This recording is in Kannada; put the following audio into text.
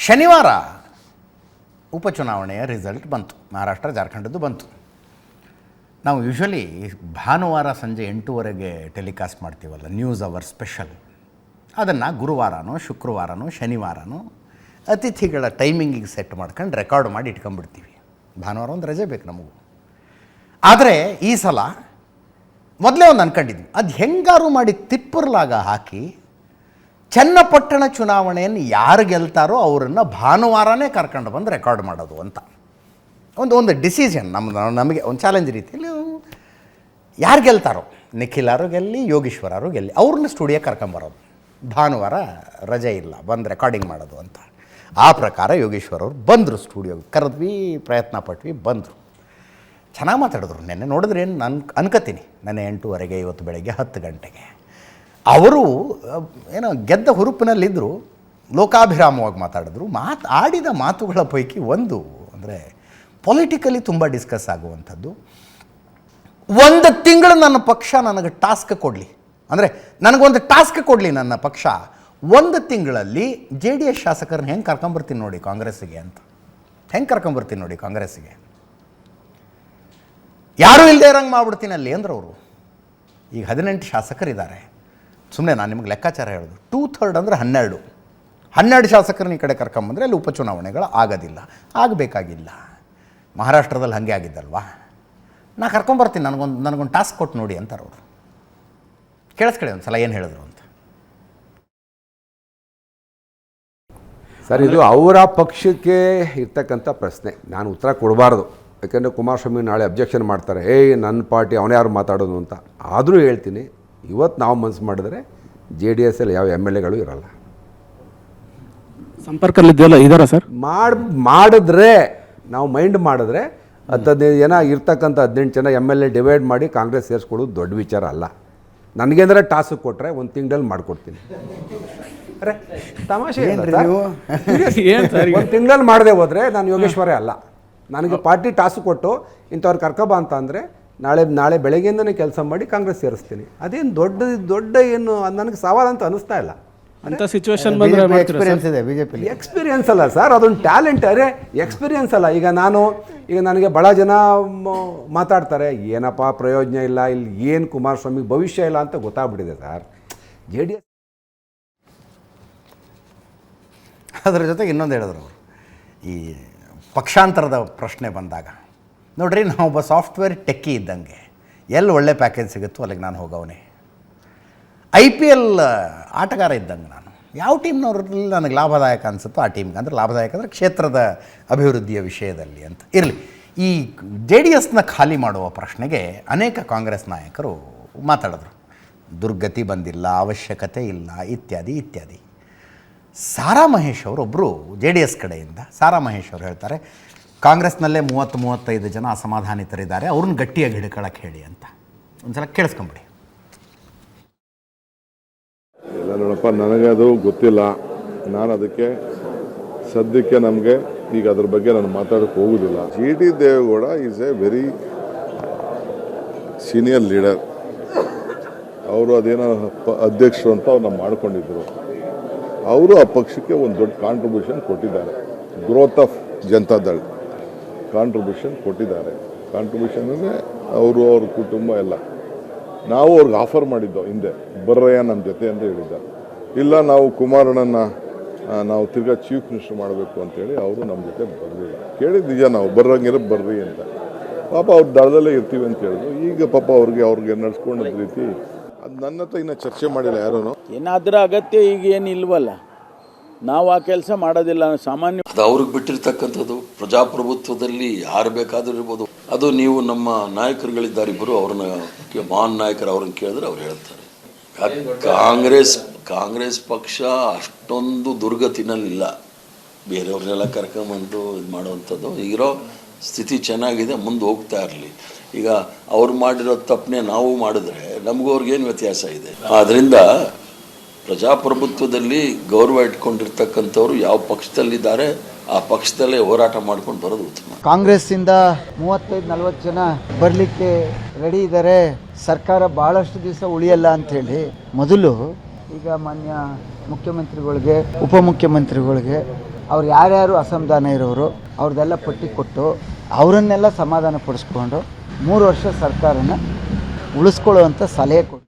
ಶನಿವಾರ ಉಪಚುನಾವಣೆಯ ರಿಸಲ್ಟ್ ಬಂತು. ಮಹಾರಾಷ್ಟ್ರ, ಜಾರ್ಖಂಡದ್ದು ಬಂತು. ನಾವು ಯೂಶ್ವಲಿ ಭಾನುವಾರ ಸಂಜೆ ಎಂಟೂವರೆಗೆ ಟೆಲಿಕಾಸ್ಟ್ ಮಾಡ್ತೀವಲ್ಲ ನ್ಯೂಸ್ ಅವರ್ ಸ್ಪೆಷಲ್ ಅದನ್ನು ಗುರುವಾರನೋ, ಶುಕ್ರವಾರನೋ, ಶನಿವಾರನೋ ಅತಿಥಿಗಳ ಟೈಮಿಂಗಿಗೆ ಸೆಟ್ ಮಾಡ್ಕೊಂಡು ರೆಕಾರ್ಡ್ ಮಾಡಿ ಇಟ್ಕೊಂಡ್ಬಿಡ್ತೀವಿ. ಭಾನುವಾರ ಒಂದು ರಜೆ ಬೇಕು ನಮಗೂ. ಆದರೆ ಈ ಸಲ ಮೊದಲೇ ಒಂದು ಅನ್ಕೊಂಡಿದ್ವಿ. ಅದು ಹೆಂಗಾರು ಮಾಡಿ ತಿಪ್ಪರ್ಲಾಗ ಹಾಕಿ ಚನ್ನಪಟ್ಟಣ ಚುನಾವಣೆಯನ್ನು ಯಾರು ಗೆಲ್ತಾರೋ ಅವರನ್ನು ಭಾನುವಾರನೇ ಕರ್ಕೊಂಡು ಬಂದು ರೆಕಾರ್ಡ್ ಮಾಡೋದು ಅಂತ. ಒಂದು ಒಂದು ಡಿಸಿಷನ್ ನಮ್ಮ ನಮಗೆ ಒಂದು ಚಾಲೆಂಜ್ ರೀತಿಯಲ್ಲಿ ಯಾರು ಗೆಲ್ತಾರೋ? ನಿಖಿಲಾರು ಗೆಲ್ಲಿ, ಯೋಗೀಶ್ವರರು ಗೆಲ್ಲಿ, ಅವ್ರನ್ನ ಸ್ಟುಡಿಯೋ ಕರ್ಕೊಂಬರೋದು ಭಾನುವಾರ ರಜೆ ಇಲ್ಲ, ಬಂದು ರೆಕಾರ್ಡಿಂಗ್ ಮಾಡೋದು ಅಂತ. ಆ ಪ್ರಕಾರ ಯೋಗೀಶ್ವರವ್ರು ಬಂದರು ಸ್ಟುಡಿಯೋಗೆ ಕರೆದ್ವಿ, ಪ್ರಯತ್ನ ಪಟ್ವಿ, ಬಂದರು. ಚೆನ್ನಾಗಿ ಮಾತಾಡಿದ್ರು. ನೆನ್ನೆ ನೋಡಿದ್ರೆ ಏನು ನಾನು ಅನ್ಕೋತೀನಿ. ನೆನ್ನೆ ಎಂಟೂವರೆಗೆ, ಇವತ್ತು ಬೆಳಗ್ಗೆ ಹತ್ತು ಗಂಟೆಗೆ. ಅವರು ಏನೋ ಗೆದ್ದ ಹುರುಪಿನಲ್ಲಿದ್ದರು ಲೋಕಾಭಿರಾಮವಾಗಿ ಮಾತಾಡಿದ್ರು. ಮಾತು, ಆಡಿದ ಮಾತುಗಳ ಪೈಕಿ ಒಂದು ಅಂದರೆ ಪೊಲಿಟಿಕಲಿ ತುಂಬ ಡಿಸ್ಕಸ್ ಆಗುವಂಥದ್ದು. ಒಂದು ತಿಂಗಳು ನನ್ನ ಪಕ್ಷ ನನಗೆ ಟಾಸ್ಕ್ ಕೊಡಲಿ. ಅಂದರೆ ನನಗೊಂದು ಟಾಸ್ಕ್ ಕೊಡಲಿ ನನ್ನ ಪಕ್ಷ. ಒಂದು ತಿಂಗಳಲ್ಲಿ ಜೆ ಡಿ ಎಸ್ ಶಾಸಕರನ್ನ ಹೆಂಗೆ ಕರ್ಕೊಂಬರ್ತೀನಿ ನೋಡಿ ಕಾಂಗ್ರೆಸ್ಸಿಗೆ ಅಂತ. ಹೆಂಗೆ ಕರ್ಕೊಂಬರ್ತೀನಿ ನೋಡಿ ಕಾಂಗ್ರೆಸ್ಸಿಗೆ? ಯಾರೂ ಇಲ್ಲದೆ ಇರಂಗೆ ಮಾಡ್ಬಿಡ್ತೀನಲ್ಲಿ ಅಂದ್ರೆ ಅವರು ಈಗ ಹದಿನೆಂಟು ಶಾಸಕರಿದ್ದಾರೆ. ಸುಮ್ಮನೆ ನಾನು ನಿಮಗೆ ಲೆಕ್ಕಾಚಾರ ಹೇಳೋದು. ಟೂ ಥರ್ಡ್ ಅಂದರೆ ಹನ್ನೆರಡು. ಹನ್ನೆರಡು ಶಾಸಕರನ್ನ ಈ ಕಡೆ ಕರ್ಕೊಂಬಂದರೆ ಅಲ್ಲಿ ಉಪಚುನಾವಣೆಗಳು ಆಗೋದಿಲ್ಲ. ಆಗಬೇಕಾಗಿಲ್ಲ. ಮಹಾರಾಷ್ಟ್ರದಲ್ಲಿ ಹಾಗೆ ಆಗಿದ್ದಲ್ವಾ? ನಾ ಕರ್ಕೊಂಬರ್ತೀನಿ, ನನಗೊಂದು ನನಗೊಂದು ಟಾಸ್ಕ್ ಕೊಟ್ಟು ನೋಡಿ ಅಂತಾರೆ ಅವರು. ಕೇಳಿಸ್ಕೊಳ್ಳಿ ಒಂದು ಸಲ ಏನು ಹೇಳಿದ್ರು ಅಂತ. ಸರ್, ಇದು ಅವರ ಪಕ್ಷಕ್ಕೆ ಇರ್ತಕ್ಕಂಥ ಪ್ರಶ್ನೆ. ನಾನು ಉತ್ತರ ಕೊಡಬಾರ್ದು. ಯಾಕೆಂದರೆ ಕುಮಾರಸ್ವಾಮಿ ನಾಳೆ ಅಬ್ಜೆಕ್ಷನ್ ಮಾಡ್ತಾರೆ. ಏಯ್ ನನ್ನ ಪಾರ್ಟಿ, ಅವನೇ ಯಾರು ಮಾತಾಡೋದು ಅಂತ. ಆದರೂ ಹೇಳ್ತೀನಿ ಇವತ್ತು ನಾವು ಮನಸ್ಸು ಮಾಡಿದ್ರೆ ಜೆ ಡಿ ಎಸ್ ಅಲ್ಲಿ ಯಾವ ಎಂ ಎಲ್ ಎಗಳು ಇರಲ್ಲ. ಸಂಪರ್ಕದಲ್ಲಿದೆಯಲ್ಲ ಇದಾರಾ ಸರ್? ಮಾಡಿ ಮಾಡಿದ್ರೆ ನಾವು ಮೈಂಡ್ ಮಾಡಿದ್ರೆ ಹತ್ತು ಹದಿನೈದು ಜನ ಇರ್ತಕ್ಕಂಥ ಹದಿನೆಂಟು ಜನ ಎಂ ಎಲ್ ಎ ಡಿವೈಡ್ ಮಾಡಿ ಕಾಂಗ್ರೆಸ್ ಸೇರಿಸ್ಕೊಳ್ಳೋದು ದೊಡ್ಡ ವಿಚಾರ ಅಲ್ಲ. ನನಗೇಂದ್ರೆ ಅಂದರೆ ಟಾಸ್ಕ್ ಕೊಟ್ಟರೆ ಒಂದು ತಿಂಗಳಲ್ಲಿ ಮಾಡಿಕೊಡ್ತೀನಿ. ಅರೆ ತಮಾಷೆ ಒಂದು ತಿಂಗಳಲ್ಲಿ ಮಾಡದೆ ಹೋದರೆ ನಾನು ಯೋಗೇಶ್ವರೇ ಅಲ್ಲ. ನನಗೆ ಪಾರ್ಟಿ ಟಾಸ್ಕ್ ಕೊಟ್ಟು ಇಂಥವ್ರು ಕರ್ಕೋಬಾ ಅಂತ ಅಂದರೆ ನಾಳೆ ನಾಳೆ ಬೆಳಗ್ಗೆಯಿಂದನೇ ಕೆಲಸ ಮಾಡಿ ಕಾಂಗ್ರೆಸ್ ಸೇರಿಸ್ತೀನಿ. ಅದೇನು ದೊಡ್ಡ ದೊಡ್ಡ ಏನು ಅದ್ ನನಗೆ ಸವಾಲು ಅಂತ ಅನಿಸ್ತಾ ಇಲ್ಲ. ಅಂತ ಸಿಚುವೇಶನ್ ಬಂದ್ರೆ ಎಕ್ಸ್ಪೀರಿಯನ್ಸ್ ಇದೆ ಬಿ ಜೆ ಪಿಲಿ ಎಕ್ಸ್ಪೀರಿಯನ್ಸ್ ಅಲ್ಲ ಸರ್ ಅದೊಂದು ಟ್ಯಾಲೆಂಟ್ ಅರೆ ಎಕ್ಸ್ಪೀರಿಯನ್ಸ್ ಅಲ್ಲ. ಈಗ ನಾನು ಈಗ ನನಗೆ ಭಾಳ ಜನ ಮಾತಾಡ್ತಾರೆ ಏನಪ್ಪ ಪ್ರಯೋಜನ ಇಲ್ಲ ಇಲ್ಲಿ ಏನು ಕುಮಾರಸ್ವಾಮಿ ಭವಿಷ್ಯ ಇಲ್ಲ ಅಂತ ಗೊತ್ತಾಗ್ಬಿಟ್ಟಿದೆ ಸರ್. ಜೆ ಡಿ ಎಸ್ ಅದರ ಜೊತೆಗೆ ಇನ್ನೊಂದು ಹೇಳಿದ್ರು ಅವರು. ಈ ಪಕ್ಷಾಂತರದ ಪ್ರಶ್ನೆ ಬಂದಾಗ ನೋಡ್ರಿ ಒಬ್ಬ ಸಾಫ್ಟ್ವೇರ್ ಟೆಕ್ಕಿ ಇದ್ದಂಗೆ. ಎಲ್ಲಿ ಒಳ್ಳೆ ಪ್ಯಾಕೇಜ್ ಸಿಗುತ್ತೋ ಅಲ್ಲಿಗೆ ನಾನು ಹೋಗವನೇ. ಐ ಪಿ ಎಲ್ ಆಟಗಾರ ಇದ್ದಂಗೆ ನಾನು. ಯಾವ ಟೀಮ್ನವ್ರಲ್ಲಿ ನನಗೆ ಲಾಭದಾಯಕ ಅನಿಸುತ್ತೋ ಆ ಟೀಮ್ಗೆ ಅಂದರೆ ಲಾಭದಾಯಕ ಅಂದರೆ ಕ್ಷೇತ್ರದ ಅಭಿವೃದ್ಧಿಯ ವಿಷಯದಲ್ಲಿ ಅಂತ. ಇರಲಿ. ಈ ಜೆ ಡಿ ಎಸ್ನ ಖಾಲಿ ಮಾಡುವ ಪ್ರಶ್ನೆಗೆ ಅನೇಕ ಕಾಂಗ್ರೆಸ್ ನಾಯಕರು ಮಾತಾಡಿದ್ರು. ದುರ್ಗತಿ ಬಂದಿಲ್ಲ, ಅವಶ್ಯಕತೆ ಇಲ್ಲ, ಇತ್ಯಾದಿ ಇತ್ಯಾದಿ. ಸಾರಾ ಮಹೇಶ್ ಅವರೊಬ್ಬರು ಜೆ ಡಿ ಎಸ್ ಕಡೆಯಿಂದ, ಸಾರಾ ಮಹೇಶ್ ಅವರು ಹೇಳ್ತಾರೆ ಕಾಂಗ್ರೆಸ್ನಲ್ಲೇ ಮೂವತ್ತು ಮೂವತ್ತೈದು ಜನ ಅಸಮಾಧಾನಿತರಿದ್ದಾರೆ. ಅವ್ರನ್ನ ಗಟ್ಟಿಯಾಗಿ ಹಿಡ್ಕೊಳಕ್ಕೆ ಹೇಳಿ ಅಂತ. ಒಂದ್ಸಲ ಕೇಳಿಸ್ಕೊಂಬಿಡಿ. ಇಲ್ಲ ನೋಡಪ್ಪ ನನಗೆ ಅದು ಗೊತ್ತಿಲ್ಲ. ನಾನು ಅದಕ್ಕೆ ಸದ್ಯಕ್ಕೆ ನಮಗೆ ಈಗ ಅದ್ರ ಬಗ್ಗೆ ನಾನು ಮಾತಾಡಕ್ಕೆ ಹೋಗೋದಿಲ್ಲ. G T Devegowda is a very senior leader ಅವರು ಅದೇನೋ ಪ- ಅಧ್ಯಕ್ಷರು ಅಂತ ಅವ್ರನ್ನ ಮಾಡ್ಕೊಂಡಿದ್ರು. ಅವರು ಆ ಪಕ್ಷಕ್ಕೆ ಒಂದು ದೊಡ್ಡ ಕಾಂಟ್ರಿಬ್ಯೂಷನ್ ಕೊಟ್ಟಿದ್ದಾರೆ. ಗ್ರೋತ್ ಆಫ್ ಜನತಾದಳ್ ಕಾಂಟ್ರಿಬ್ಯೂಷನ್ ಕೊಟ್ಟಿದ್ದಾರೆ. ಕಾಂಟ್ರಿಬ್ಯೂಷನ್ ಅಂದರೆ ಅವರು ಅವ್ರ ಕುಟುಂಬ ಎಲ್ಲ. ನಾವು ಅವ್ರಿಗೆ ಆಫರ್ ಮಾಡಿದ್ದೋ ಹಿಂದೆ, ಬರ್ರಯ್ಯ ನಮ್ಮ ಜೊತೆ ಅಂತ ಹೇಳಿದ್ದ. ಇಲ್ಲ, ನಾವು ಕುಮಾರಣ್ಣನ ನಾವು ತಿರ್ಗಾ ಚೀಫ್ ಮಿನಿಸ್ಟರ್ ಮಾಡಬೇಕು ಅಂತೇಳಿ ಅವರು ನಮ್ಮ ಜೊತೆ ಬರಲಿಲ್ಲ. ಕೇಳಿದ ನಿಜ, ನಾವು ಬರ್ರಂಗಿರ ಬರ್ರಿ ಅಂತ. ಪಾಪ ಅವ್ರ ದಳದಲ್ಲೇ ಇರ್ತೀವಿ ಅಂತ ಹೇಳಿದ್ರು. ಈಗ ಪಾಪ ಅವ್ರಿಗೆ ಅವ್ರಿಗೆ ನಡ್ಸ್ಕೊಂಡಿದ್ದ ರೀತಿ, ಅದು ನನ್ನ ಹತ್ರ ಇನ್ನೂ ಚರ್ಚೆ ಮಾಡಿಲ್ಲ ಯಾರೂ ಏನಾದರೂ ಅಗತ್ಯ ಈಗ ಏನು ಇಲ್ವಲ್ಲ. ನಾವು ಆ ಕೆಲಸ ಮಾಡೋದಿಲ್ಲ, ಸಾಮಾನ್ಯ ಅದು ಅವ್ರಿಗೆ ಬಿಟ್ಟಿರ್ತಕ್ಕಂಥದ್ದು, ಪ್ರಜಾಪ್ರಭುತ್ವದಲ್ಲಿ ಯಾರು ಬೇಕಾದರೂ ಇರ್ಬೋದು. ಅದು ನೀವು ನಮ್ಮ ನಾಯಕರುಗಳಿದ್ದಾರೆ ಇಬ್ಬರು ಅವ್ರನ್ನ ಮಹಾನ್ ನಾಯಕರು ಅವ್ರನ್ನ ಕೇಳಿದ್ರೆ ಅವ್ರು ಹೇಳ್ತಾರೆ. ಕಾಂಗ್ರೆಸ್ ಕಾಂಗ್ರೆಸ್ ಪಕ್ಷ ಅಷ್ಟೊಂದು ದುರ್ಗತಿನಲ್ಲಿಲ್ಲ. ಬೇರೆಯವ್ರನ್ನೆಲ್ಲ ಕರ್ಕೊಂಬಂದು ಇದು ಮಾಡುವಂಥದ್ದು. ಇರೋ ಸ್ಥಿತಿ ಚೆನ್ನಾಗಿದೆ, ಮುಂದೆ ಹೋಗ್ತಾ ಇರಲಿ. ಈಗ ಅವ್ರು ಮಾಡಿರೋ ತಪ್ಪನೆ ನಾವು ಮಾಡಿದ್ರೆ ನಮಗೂ ಅವ್ರಿಗೇನು ವ್ಯತ್ಯಾಸ ಇದೆ? ಆದ್ದರಿಂದ ಪ್ರಜಾಪ್ರಭುತ್ವದಲ್ಲಿ ಗೌರವ ಇಟ್ಕೊಂಡಿರ್ತಕ್ಕಂಥವ್ರು ಯಾವ ಪಕ್ಷದಲ್ಲಿದ್ದಾರೆ, ಆ ಪಕ್ಷದಲ್ಲೇ ಹೋರಾಟ ಮಾಡ್ಕೊಂಡು ಬರೋದು ಉತ್ತಮ. ಕಾಂಗ್ರೆಸ್ಸಿಂದ ಮೂವತ್ತೈದು, ನಲವತ್ತು ಜನ ಬರಲಿಕ್ಕೆ ರೆಡಿ ಇದ್ದಾರೆ. ಸರ್ಕಾರ ಭಾಳಷ್ಟು ದಿವಸ ಉಳಿಯಲ್ಲ ಅಂಥೇಳಿ ಮೊದಲು ಈಗ ಮಾನ್ಯ ಮುಖ್ಯಮಂತ್ರಿಗಳಿಗೆ, ಉಪಮುಖ್ಯಮಂತ್ರಿಗಳಿಗೆ ಅವ್ರು ಯಾರ್ಯಾರು ಅಸಮಾಧಾನ ಇರೋರು ಅವ್ರದ್ದೆಲ್ಲ ಪಟ್ಟಿ ಕೊಟ್ಟು ಅವರನ್ನೆಲ್ಲ ಸಮಾಧಾನ ಪಡಿಸ್ಕೊಂಡು ಮೂರು ವರ್ಷ ಸರ್ಕಾರನ ಉಳಿಸ್ಕೊಳ್ಳುವಂಥ ಸಲಹೆ ಕೊಟ್ಟು